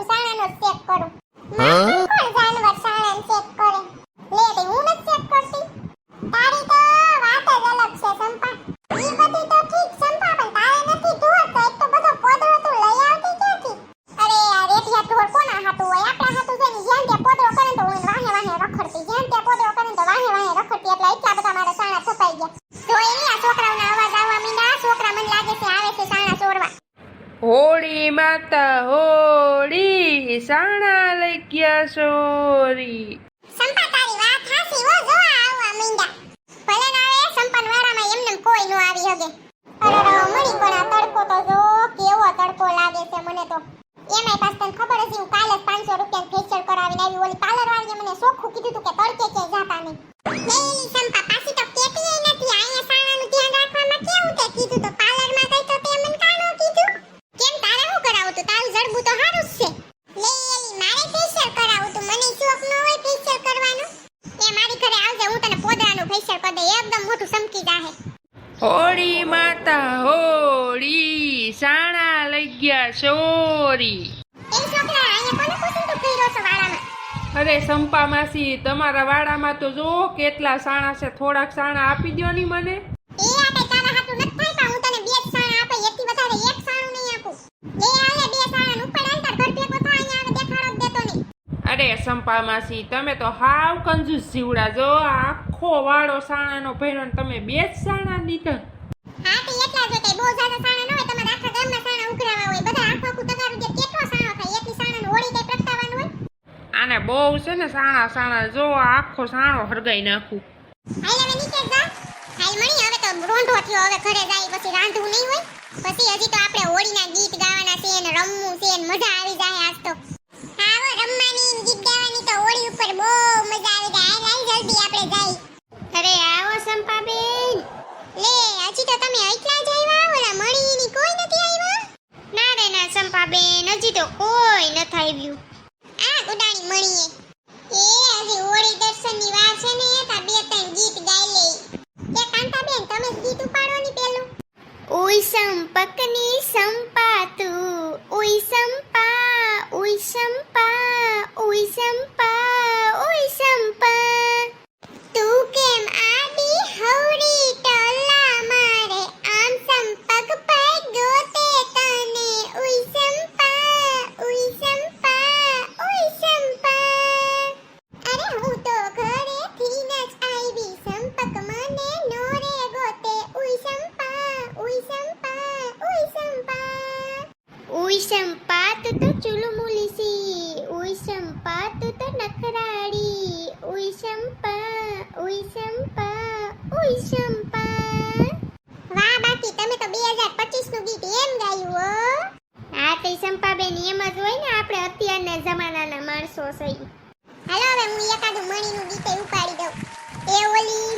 હું સાણાનો ચેક કરું માથું કોણ જાનવર સાણાને ચેક કરે. લે તે હું નથી ચેક કરતી. તારી તો વાત જ અલગ છે સંપા ઈ બધી તો ઠીક સંપા પણ તારે નથી ઢોર તો એક તો બધો પોદળો તું લઈ આવતી ક્યાંથી? અરે આ રેટિયા ઢોર કોના હાટું હોય? આપણા હાટું છે ને જ્યાં ત્યાં પોદળો કરે તો હું વાહે વાહે રખડતી. જ્યાં ત્યાં પોદળો કરે તો વાહે વાહે રખડતી. એટલે એટલા બધા મારા સાણા છપાઈ ગયા. તો એની આ છોકરાઓના અવાજ આવવા મીંડા છોકરા મને લાગે છે આવે છે સાણા ચોરવા. હોળી માતા હોળી સાણા લઈ ગયા, સોરી. સંપા તારી વાત હાસી હો કોઈ નો આવી હગે. અરે તડકો તો જો, કેવો તડકો લાગે છે મને તો. એમાંય પાસ તને ખબર હશે, હું કાલે 500 રૂપિયા ફેશિયલ કરાવીને આવી, ઓલી પાર્લર વાળીએ મને સોખું કીધું હતું કે તડકે કે જાતા નહીં નહીં સંપા પાછી તો કેતી નથી અહીંયા સાણાનું ધ્યાન રાખવામાં કેવું તે કીધું તો પાર્લરમાં ગઈ તો તે મને કાનો કીધું કેમ તારે હું કરાવું તું તારું જડબું તો હારું જ છે લે એલી મારે ફેશિયલ કરાવું તું મને શોખ ન હોય ફેશિયલ કરવાનો એ મારી ઘરે આવજે હું તને પોદરાનું ફેશિયલ કરી દઈ એકદમ મોટું ચમકી જાહે હોળી માતા હોળી સાણા લઈ ગયા વાળામાં અરે સંપા માસી, તમારા વાડામાં તો જો કેટલા સાણા છે, થોડાક સાણા આપી દો ની મને. અરે સંપા માસી, તમે તો હાવ કંજૂસ જીવડા જો, આખો વાળો સાણાનો ભર્યો ને તમે બે જ સાણા દીધા હા તે એટલા જ હોય કઈ બહુ જ્યાદા સાણા ન હોય તમારા આખા ગામના સાણા ઉઘરાવા હોય બધા આખો આખું તગારું દે કેટલો સાણો થાય એકની સાણાનું હોળી કઈ પ્રગટાવવાનું હોય આને બહુ છે ને સાણા સાણા જો આખો સાણો હરગાઈ નાખું. હાલ હવે નીચે જા હાલ મણી હવે તો રોંઢો થયો હવે ઘરે જાય પછી રાંધવું નહીં હોય. પછી હજી તો આપણે હોળીના ગીત ગાવાના છે ને રમવું છે ને મજા આવી જાય આજ તો. હા હો, રમવાની ગીત ગાવાની તો હોળી ઉપર બહુ મજા આવી જાય. હાલ હાલ જલ્દી આપણે જાય અરે આવો સંપાબેન લે હજી તો તમે એટલા જ આવ્યા ઓલા મણીની કોઈ નથી આવ્યા? ના રે ના સંપાબેન હજી તો કોઈ નથી આવ્યું. મણીએ એ આજે હોળી દર્શનની વાર છે ને, તા બે ત્રણ ગીત ગાઈ લે એ કાંતાબેન, તમે ગીત ઉપાડો ની પેલું? ઓય સંપકની સંપાતું વાહ, બાકી તમે તો 2025 નું ગીત એમ ગાયું હો. હા, તે સંપાબેન એમ જ હોય ને, આપણે અત્યારના જમાનાના માણસો સહી હાલો, હવે હું એકાદું મણીનું ગીત ઉપાડી દઉં. એ ઓલી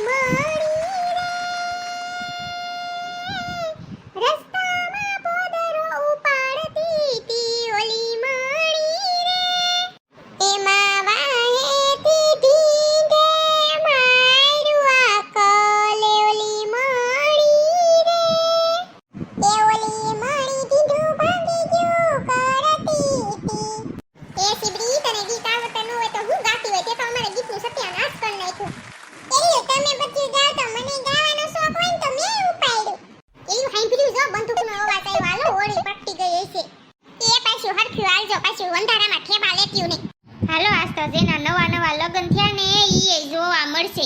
મળશે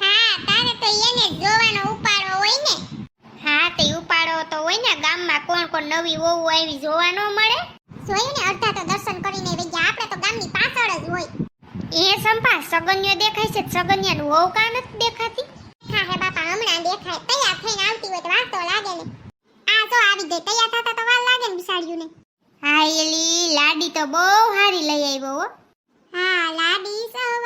હા તારે તો એને જોવાનો ઉપાડો હોય ને. હા તે ઉપાડો તો હોય ને ગામમાં કોણ કોણ નવી વહુ આવી જોવા ન મળે. જોયું ને અડધા તો દર્શન કરીને વઈ ગયા. આપણે તો ગામની પાછળ જ હોય. એ સંપા સગન્યો દેખાય છે સગન્યાનું વહુ કા નથી દેખાતી. હા હે બાપા હમણાં દેખાય. તૈયાર થઈને આવતી હોય તો વાર તો લાગે ને. આ તો આવી ગઈ તૈયાર થતા તો વાર લાગે ને બિસાડ્યું ને હા એલી લાડી તો બહુ સારી લઈ આવ્યો હો. હા લાડી સવા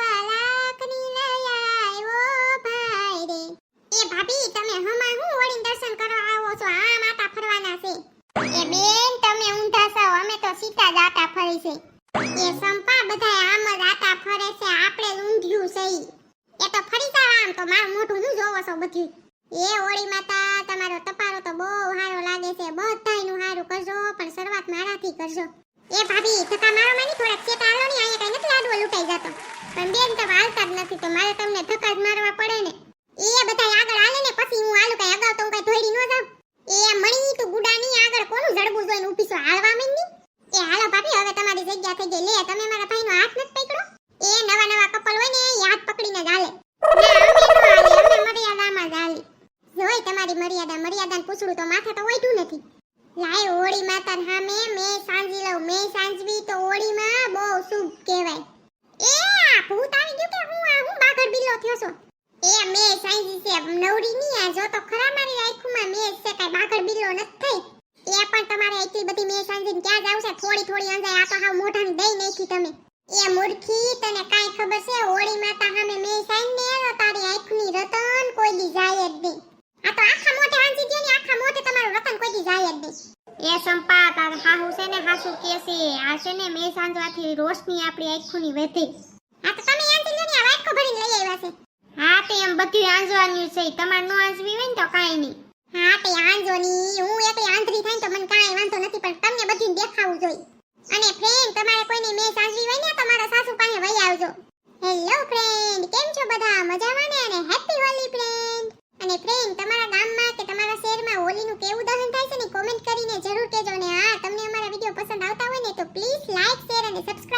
બધું એ ઓળી માતા, તમારો તપારો તો બહુ સારો લાગે છે. બધાયનું સારું કરજો, પણ શરૂઆત મારાથી કરજો. એ ભાભી ધક્કા મારો માની થોડાક ચેતા આલો ની, અહીંયા કઈ નથી લાડવો લૂંટાઈ જતો. પણ બેન તમે હાલતા જ નથી, તો મારે તમને ધક્કા જ મારવા પડે ને. એ બધા આગળ હાલે ને, પછી હું હાલું કઈ અગાઉ તો હું કઈ ધોઈડી ન જાઉં. એ મણી તું ગુડાની આગળ કોનું જડબું જોઈને ઊભી છો હાલવા માંડી એ હાલો ભાભી, હવે તમારી જગ્યા થઈ ગઈ. લે, તમે મારા ભાઈનો હાથ નથી પકડો એ નવા નવા કપલ હોય ને એ હાથ પકડીને જ હાલે ના અમે નો હાલે અમે મર્યાદામાં જ હાલી જોઈ તમારી મર્યાદા મર્યાદાને પૂછડું તો માથે તો ઓઢ્યું નથી લાય હોળી માતા સામે મેં સાંજી લઉં મેં સાંજવી તો શુભ કહેવાય? એ ભૂત આવી ગયું કે હું આ હું બાગડ બિલ્લો થયો છું? એ મે સાંજી છે નવરી ની આ જો તો ખરા મારી આંખમાં મે છે કઈ બાગડ બિલ્લો નથી એ પણ તમારે એટલી બધી મેં સાંજીને ક્યાં જાવ છે? થોડી થોડી અંજાય આ તો હાવ મોઢાની દઈ નાખી તમે. એ મૂર્ખી, તને કાઈ ખબર છે? હોળી માતા સામે મેં સાઈન ને તો તારી આંખની રતન કોઈ દી જાય જ નહીં. આ તો આખા મોઢે હાંસી ગયો આખા મોઢે તમારું રતન કોઈ દી જાય જ નહીં. એ સંપા તાર હાહુ છે ને હાસુ કે છે. આ છે ને મેં સાંજવાથી રોશની આપણી આંખોની વધી. હા તો તમે આંટી લો આ વાટકો ભરીને લઈ આવ્યા છે. હા તે એમ બધું આંજવાનું છે. તમારે નો આંજવી હોય ને તો કાઈ નહીં. હા તે આંજોની હું એકલી આંધળી થાય તો મને કાઈ વાંધો નથી પણ તમને બધું દેખાવું જોઈએ. અને ફ્રેન્ડ તમારે કોઈને મેં સાંજવી હોય ને તમારા મારા સાસુ પાસે વહી આવજો. હેલો ફ્રેન્ડ કેમ છો બધા? મજામાં ને? અને હેપી હોલી ફ્રેન્ડ અને ફ્રેન્ડ તમારા ગામમાં કે તમારા શહેરમાં હોલીનું કેવું દહન થાય છે ને કોમેન્ટ કરીને જરૂર કહેજો. ને હા, તમને અમારા વીડિયો પસંદ આવતા હોય ને તો પ્લીઝ લાઈક શેર અને સબસ્ક્રાઇબ